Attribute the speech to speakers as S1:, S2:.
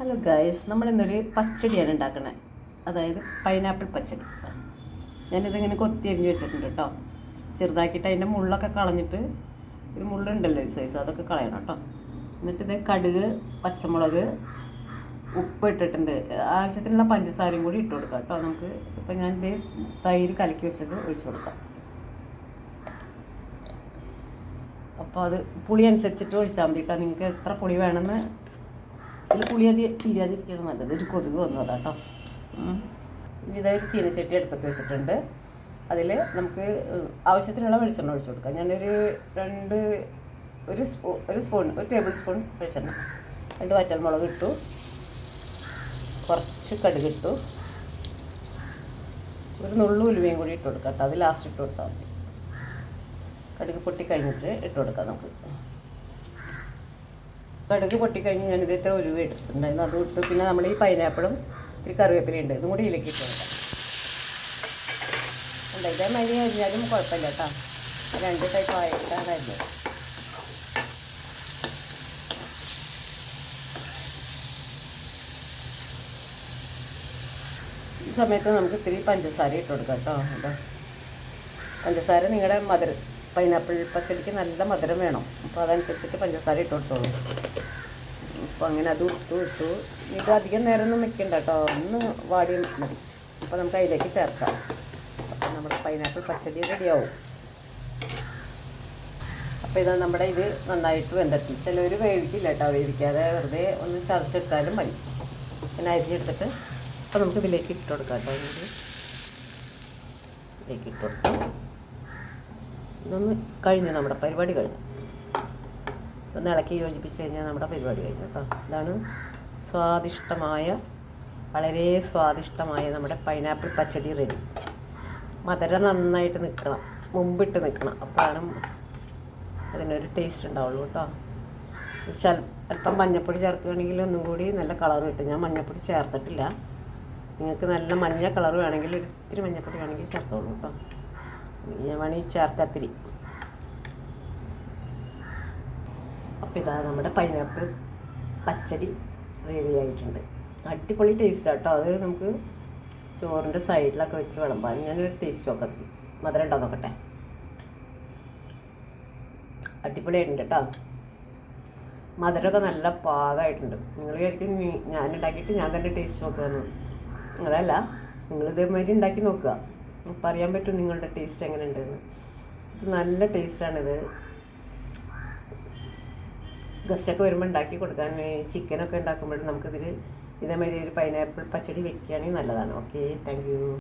S1: Hello guys നമ്മളിന്നൊരു പച്ചടിയാണ് ഉണ്ടാക്കുന്നത് അതായത് pineapple പച്ചടി. ഞാനിതിങ്ങനെ കൊത്തി അരിഞ്ഞ് വെച്ചിട്ടുണ്ട് കേട്ടോ. ചെറുതാക്കിയിട്ട് അതിന്റെ മുള്ളൊക്കെ കളഞ്ഞിട്ട് ഒരു മുള്ളുണ്ടല്ലോ ഒരു സൈസ് അതൊക്കെ കളയണം കേട്ടോ. എന്നിട്ട് ഇത് കടുക് പച്ചമുളക് ഉപ്പ് ഇട്ടിട്ടുണ്ട്. ആവശ്യത്തിനുള്ള പഞ്ചസാരയും കൂടി ഇട്ട് കൊടുക്കാം കേട്ടോ. നമുക്ക് ഇപ്പം ഞാൻ ഇത് തൈര് കലക്കി വെച്ചത് ഒഴിച്ചു കൊടുക്കാം. അപ്പോൾ അത് പുളി അനുസരിച്ചിട്ട് ഒഴിച്ചാൽ മതി കേട്ടോ. നിങ്ങൾക്ക് എത്ര പുളി വേണമെന്ന് ഇതിൽ പുളി അധികം ഇല്ലാതിരിക്കണം നല്ലത്. ഒരു കൊതുക് വന്നതാണ് കേട്ടോ ഇനി ചീനച്ചട്ടി അടുപ്പത്ത് വെച്ചിട്ടുണ്ട്. അതിൽ നമുക്ക് ആവശ്യത്തിനുള്ള വെളിച്ചെണ്ണ ഒഴിച്ചു കൊടുക്കാം. ഞാനൊരു രണ്ട് ഒരു സ്പൂ ഒരു സ്പൂൺ ഒരു ടേബിൾ സ്പൂൺ വെളിച്ചെണ്ണ. രണ്ട് വറ്റൽമുളക് ഇട്ടു. കുറച്ച് കടുക് ഇട്ടു. ഒരു നുള്ളു ഉലുവയും കൂടി ഇട്ട് കൊടുക്കാം കേട്ടോ അത് ലാസ്റ്റ് ഇട്ട് കൊടുത്താൽ മതി. കടുക് പൊട്ടി കഴിഞ്ഞിട്ട് ഇട്ട് കൊടുക്കാം നമുക്ക്. കടുക് പൊട്ടിക്കഴിഞ്ഞ് ഞാനിത് ഇത്ര ഉരുവ എടുത്തിട്ടുണ്ടായിരുന്നു. അത് ഇട്ട് പിന്നെ നമ്മൾ ഈ പൈനാപ്പിളും ഇത്തിരി കറിവേപ്പില ഉണ്ട്. ഇതും കൂടി ഇതിലേക്ക് ഇട്ട് കൊടുക്കാം. ഉണ്ട് ഇതേ മരി അരിഞ്ഞാലും കുഴപ്പമില്ല കേട്ടോ. രണ്ട് ടൈപ്പ് ആയിട്ടാണ് അരിഞ്ഞത്. ഈ സമയത്ത് നമുക്ക് ഇത്തിരി പഞ്ചസാര ഇട്ട് കൊടുക്കാം കേട്ടോ. പഞ്ചസാര നിങ്ങളുടെ മധുരം പൈനാപ്പിൾ പച്ചടിക്ക് നല്ല മധുരം വേണം. അപ്പോൾ അതനുസരിച്ചിട്ട് പഞ്ചസാര ഇട്ട് കൊടുത്തോളൂ. അപ്പോൾ അങ്ങനെ അത് ഇട്ടു ഇട്ടു. ഇത് അധികം നേരം ഒന്നും വെക്കണ്ട കേട്ടോ ഒന്ന് വാടി മതി. അപ്പോൾ നമുക്ക് അതിലേക്ക് ചേർക്കാം. അപ്പോൾ നമ്മുടെ പൈനാപ്പിൾ പച്ചടി റെഡിയാവും അപ്പോൾ ഇത് നമ്മുടെ ഇത് നന്നായിട്ട് വെന്തെത്തി. ചിലവർ വേവിക്കില്ല കേട്ടോ വേവിക്കാതെ. വെറുതെ ഒന്ന് ചതച്ചെടുത്താലും മതി. പിന്നെ അരിഞ്ഞെടുത്തിട്ട് അപ്പോൾ നമുക്ക് ഇതിലേക്ക് ഇട്ട് കൊടുക്കാം കേട്ടോ ഇതിലേക്ക് ഇട്ട് കൊടുക്കാം. ഇതൊന്ന് കഴിഞ്ഞു നമ്മുടെ പരിപാടി കഴിഞ്ഞു. ഒന്ന് ഇളക്കി യോജിപ്പിച്ച് കഴിഞ്ഞാൽ നമ്മുടെ പരിപാടി കഴിഞ്ഞു കേട്ടോ. ഇതാണ് സ്വാദിഷ്ടമായ വളരെ സ്വാദിഷ്ടമായ നമ്മുടെ പൈനാപ്പിൾ പച്ചടി റെഡി. മധുര നന്നായിട്ട് നിൽക്കണം മുമ്പിട്ട് നിൽക്കണം അപ്പോഴാണ് അതിനൊരു ടേസ്റ്റ് ഉണ്ടാവുള്ളൂ കേട്ടോ. ചൽ അല്പം മഞ്ഞപ്പൊടി ചേർക്കുകയാണെങ്കിൽ ഒന്നും കൂടി നല്ല കളർ കിട്ടും. ഞാൻ മഞ്ഞപ്പൊടി ചേർത്തിട്ടില്ല. നിങ്ങൾക്ക് നല്ല മഞ്ഞ കളർ വേണമെങ്കിൽ ഒത്തിരി മഞ്ഞപ്പൊടി വേണമെങ്കിൽ ചേർത്തോളൂ കേട്ടോ. വേണമെങ്കിൽ ചേർക്കത്തിരി. അപ്പോൾ ഇതാ നമ്മുടെ പൈനാപ്പിൾ പച്ചടി റെഡി ആയിട്ടുണ്ട്. അടിപൊളി ടേസ്റ്റ് കേട്ടോ അത് നമുക്ക് ചോറിന്റെ സൈഡിലൊക്കെ വെച്ച് വിളമ്പാൻ ഞാനൊരു ടേസ്റ്റ് നോക്കത്തി മധുരം ഉണ്ടോ നോക്കട്ടെ? അടിപൊളിയായിട്ടുണ്ട് കേട്ടോ മധുരമൊക്കെ നല്ല പാകമായിട്ടുണ്ട്. നിങ്ങൾ വിചാരിക്കും ഞാൻ ഉണ്ടാക്കിയിട്ട് ഞാൻ തന്നെ ടേസ്റ്റ് നോക്കുകയെന്ന് അതല്ല നിങ്ങൾ ഇതേമാതിരി ഉണ്ടാക്കി നോക്കുക. അപ്പം അറിയാൻ പറ്റും നിങ്ങളുടെ ടേസ്റ്റ് എങ്ങനെ ഉണ്ടെന്ന് നല്ല ടേസ്റ്റാണിത് ഗസ്റ്റൊക്കെ വരുമ്പോൾ ഉണ്ടാക്കി കൊടുക്കാൻ ചിക്കനൊക്കെ ഉണ്ടാക്കുമ്പോഴും നമുക്കിതിൽ ഇതേമാതിരി ഒരു പൈനാപ്പിൾ പച്ചടി വെക്കുകയാണെങ്കിൽ നല്ലതാണ്. Okay thank